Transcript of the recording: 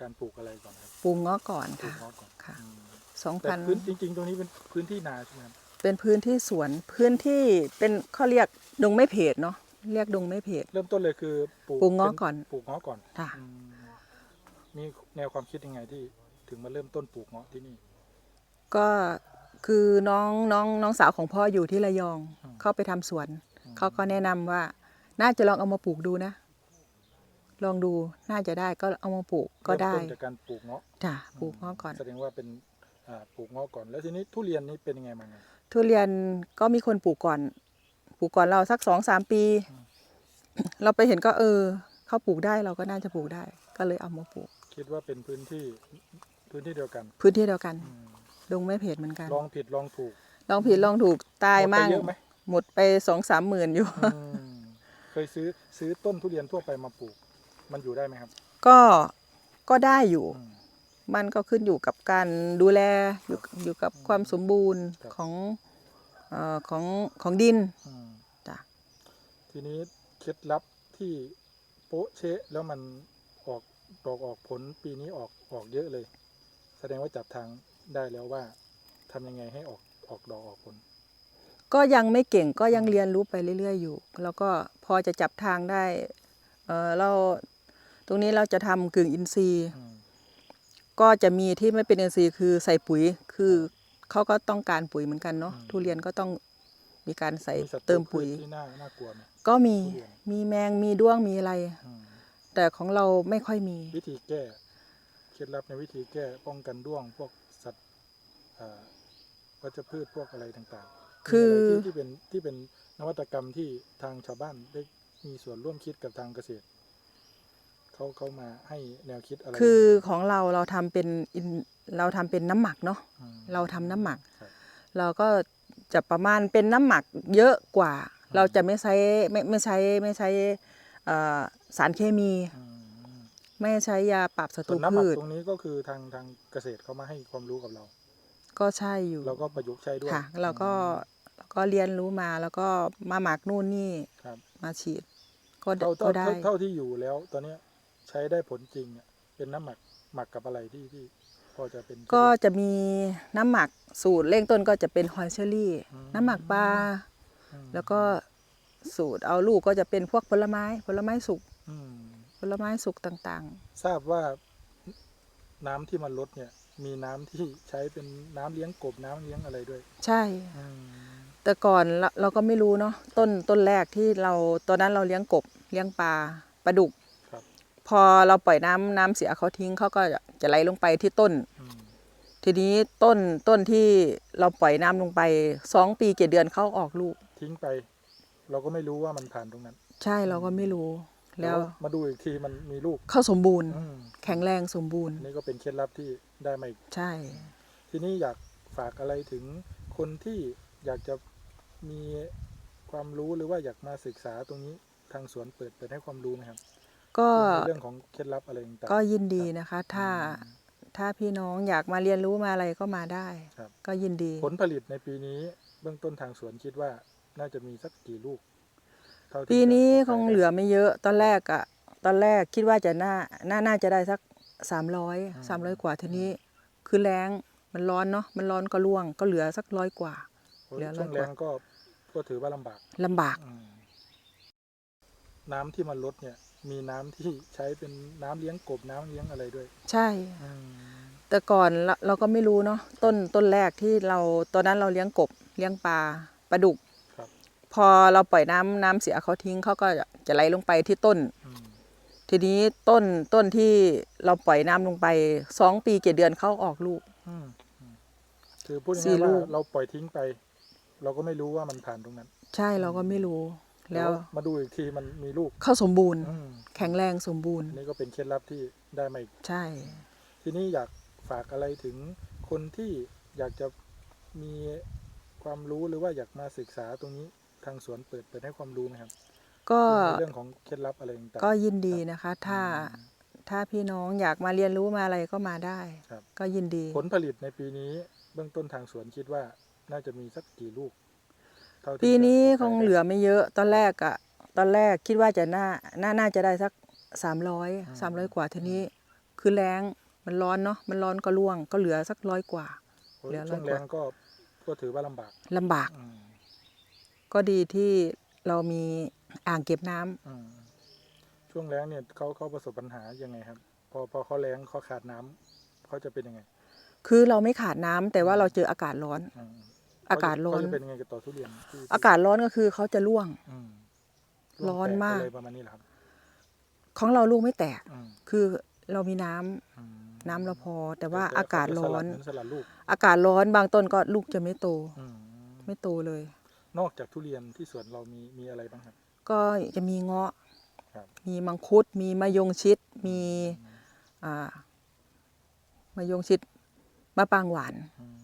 การปลูกอะไรก่อนครับปลูกเงาะก่อนปลูกค่ะเงาะก่อนค่ะอืมสองแต่พันพื้นจริง ๆ ตรงนี้เป็นพื้นที่นาใช่ไหมครับเป็นพื้นที่สวนพื้นที่เป็นเขาเรียกดงไม่เพจเนาะเรียกดงไม่เพจเริ่มต้นเลยคือปลูกปลูกเงาะป็ก่อนปลูกเงาะก่อนค่ะ อืมมีแนวความคิดยังไงที่ถึงมาเริ่มต้นปลูกเงาะที่นี่ ก็คือน้องน้องน้องสาวของพ่ออยู่ที่ระยอง อืมเข้าไปทำสวน อืม เขาก็แนะนำว่า น่าจะลองเอามาปลูกดูนะ ลองดูน่าจะได้ก็เอามาปลูกก็ได้เริ่มต้นจากการปลูกเงาะจ้ะปลูกเงาะก่อน แสดงว่าเป็นอ่าปลูกเงาะก่อน แล้วทีนี้ทุเรียนนี่เป็นยังไงบ้างครับทุเรียนก็มีคนปลูกก่อน ปลูกก่อนเราสักสองสามปี อืม เราไปเห็นก็เออเขาปลูกได้เราก็น่าจะปลูกได้ ก็เลยเอามาปลูก คิดว่าเป็นพื้นที่พื้นที่เดียวกันพื้นที่เดียวกันอืมดงไม่เพจเหมือนกันลองผิดลองถูกลองผิดลองถูกตายหมดไปมั่งเยอะไหมหมดไปสองสามหมื่นอยู่ อืมเคยซื้อซื้อต้นทุเรียนทั่วไปมาปลูก มันอยู่ได้ไหมครับ ก็ก็ได้อยู่ อืม มันก็ขึ้นอยู่กับการดูแลอยู่อยู่กับความสมบูรณ์ครับ ของเอ่อของของดินอืมจ้ะทีนี้เคล็ดลับที่โป๊ะเชะแล้วมันออกดอกออกผลปีนี้ออกออกเยอะเลย แสดงว่าจับทางได้แล้วว่าทำยังไงให้ออกออกดอกออกผล ก็ยังไม่เก่งก็ยังเรียนรู้ไปเรื่อย ๆ อยู่ แล้วก็พอจะจับทางได้เออเรา ตรงนี้เราจะทำกึ่งอินทรีย์ อืมก็จะมีที่ไม่เป็นอินทรีย์คือใส่ปุ๋ยคือเขาก็ต้องการปุ๋ยเหมือนกันเนาะทุเรียนก็ต้องมีการใส่มีศัตรูเติมปุ๋ย พืชที่น่าน่ากลัวไหม ก็มีทุเรียน มีแมงมีด้วงมีอะไร อืมแต่ของเราไม่ค่อยมี วิธีแก้เคล็ดลับในวิธีแก้ป้องกันด้วงพวกสัตว์อ่าวัชพืชพวกอะไรต่างๆคือมีะไรที่ที่เป็นที่เป็นนวัตกรรมที่ทางชาวบ้านได้มีส่วนร่วมคิดกับทางเกษตร เขาเขามาให้แนวคิดอะไรคือยังไงของเราเราทำเป็นอินเราทำเป็นน้ำหมักเนาะมเราทำน้ำหมักครับเราก็จะประมาณเป็นน้ำหมักเยอะกว่า เราจะไม่ใช้ไม่ไม่ใช้ไม่ใช้เอ่อสารเคมีอืมไม่ใช้ยาปรับศัตส่รูวนน้ำหมัพืกชตรงนี้ก็คือทางทางเกษตรเขามาให้ความรู้กับเรา ก็ใช่อยู่ เราก็ประยุกต์ใช้ด้วยค่ะเราก็เราก็เรียนรู้มาแล้วก็มาหมักนู่นนี่ครับมาฉีด ก็ได้เท่าก็เท่าได้เท่าเท่าที่อยู่แล้วตอนเนี้ย ใช้ได้ผลจริงอะเป็นน้ำหมักหมักกับอะไรที่ที่พอจะเป็นก็จะมีน้ำหมักสูตรเร่งต้นก็จะเป็นฮอยเชอรี่อืมน้ำหมักปลาอืมแล้วก็สูตรเอาลูกก็จะเป็นพวกผลไม้ผลไม้สุกอืมผลไม้สุกต่างทราบว่าน้ำที่มันลดเนี่ย มีน้ำที่ใช้เป็นน้ำเลี้ยงกบน้ำเลี้ยงอะไรด้วยๆใช่อืมแต่ก่อนเราเราก็ไม่รู้เนาะต้นต้นแรกที่เราตอนนั้นเราเลี้ยงกบเลี้ยงปลาปลาดุกครับ พอเราปล่อยน้ำน้ำเสียเขาทิ้งเขาก็จะจะไหลลงไปที่ต้นอืมทีนี้ต้นต้นที่เราปล่อยน้ำลงไปสองปีเจ็ดเดือนเขาออกลูก ทิ้งไป เราก็ไม่รู้ว่ามันผ่านตรงนั้น ใช่เราก็ไม่รู้ แล้วต่ามาดูอีกทีมันมีลูกเขาสมบูรณ์อืมแข็งแรงสมบูรณ์อันนี้ก็เป็นเคล็ดลับที่ได้มาอีกใช่ ทีนี้อยากฝากอะไรถึงคนที่อยากจะมีความรู้หรือว่าอยากมาศึกษาตรงนี้ทางสวนเปิดเปิดให้ความรู้ไหมครับ ก็ในเรื่องของเคล็ดลับอะไรต่างๆก็ยินดีนะคะ ถ้าถ้าพี่น้องอยากมาเรียนรู้มาอะไรก็มาได้ ครับก็ยินดี ผลผลิตในปีนี้เบื้องต้นทางสวนคิดว่าน่าจะมีสักกี่ลูกเท่าที่ปีนี้จะคงเหลือไม่เยอะ ตอนแรกอะตอนแรกคิดว่าจะน่าน่าน่าจะได้สักสามร้อยสามร้อยกว่าทีนี้ คือแรงมันร้อนเนาะมันร้อนก็ร่วงก็เหลือสักร้อยกว่า โอ้ยเหลือช่วงร้อยกแรว่างก็ก็ถือว่าลำบากลำบาก อืมน้ำที่มันลดเนี่ย มีน้ำที่ใช้เป็นน้ำเลี้ยงกบน้ำเลี้ยงอะไรด้วย ใช่อืมแต่ก่อนเราเราก็ไม่รู้เนาะต้นต้นแรกที่เราตอนนั้นเราเลี้ยงกบเลี้ยงปลาปลาดุกครับพอเราปล่อยน้ำน้ำเสียเขาทิ้งเขาก็จะจะไหลลงไปที่ต้นอืมทีนี้ต้นต้นที่เราปล่อยน้ำลงไปสองปีเจ็ดเดือนเขาออกลูกอืมอืมคือพูดสี่ง่ายๆลูว่ากเราปล่อยทิ้งไป เราก็ไม่รู้ว่ามันผ่านตรงนั้น ใช่เราก็ไม่รู้ แล้วมาดูอีกทีมันมีลูกเขาสมบูรณ์อืมแข็งแรงสมบูรณ์อันนี้ก็เป็นเคล็ดลับที่ได้มาอีกใช่ ทีนี้อยากฝากอะไรถึงคนที่อยากจะมีความรู้หรือว่าอยากมาศึกษาตรงนี้ทางสวนเปิดเปิดให้ความรู้ไหมครับ ก็ในเรื่องของเคล็ดลับอะไรต่างๆก็ยินดีนะคะ ถ้าอืมถ้าพี่น้องอยากมาเรียนรู้มาอะไรก็มาได้ครับก็ยินดี ผลผลิตในปีนี้ เบื้องต้นทางสวนคิดว่าน่าจะมีสักกี่ลูกเท่าที่ ปีนี้จะคงเหลือไม่เยอะ ตอนแรกอะตอนแรกคิดว่าจะน่าน่าน่าจะได้สักสามร้อยสามร้อยกว่าทีนี้คคือแรงมันร้อนเนาะมันร้อนก็ร่วงก็เหลือสักร้อยกว่าโอ้ยเหลือช่วงร้อยกว่าแรงก็ก็ถือว่าลำบากลำบากอืมก็ดีที่เรามีอ่างเก็บน้ำอืมช่วงแรงเนี่ยเขาเขาประสบปัญหายังไงครับ พอพอเขาแรงเขาขาดน้ำเขาจะเป็นยังไง คือเราไม่ขาดน้ำแต่ว่าเราเจออากาศร้อน อืมอากาศร้อน เขาจะเป็นยังไงกับต่อทุเรียนที่อากาศร้อนก็คือเขาจะร่วง อืมร้อนมากแตอะไรประมาณนี้เหรอครับของเราลูกไม่แตก อืมคือเรามีน้ำอืมน้ำเราพอ แต่ว่าแต่อากาศเขจะร้สอลัดนเหมืสลัดลูกอากาศร้อนบางต้นก็ลูกจะไม่โต อืมไม่โตเลย นอกจากทุเรียนที่สวนเรามีมีอะไรบ้างครับ ก็จะมีเงาะ ครับ มีมังคุด มีมะยงชิด มีอ่ามะยงชิดมะปรางหวาน อืม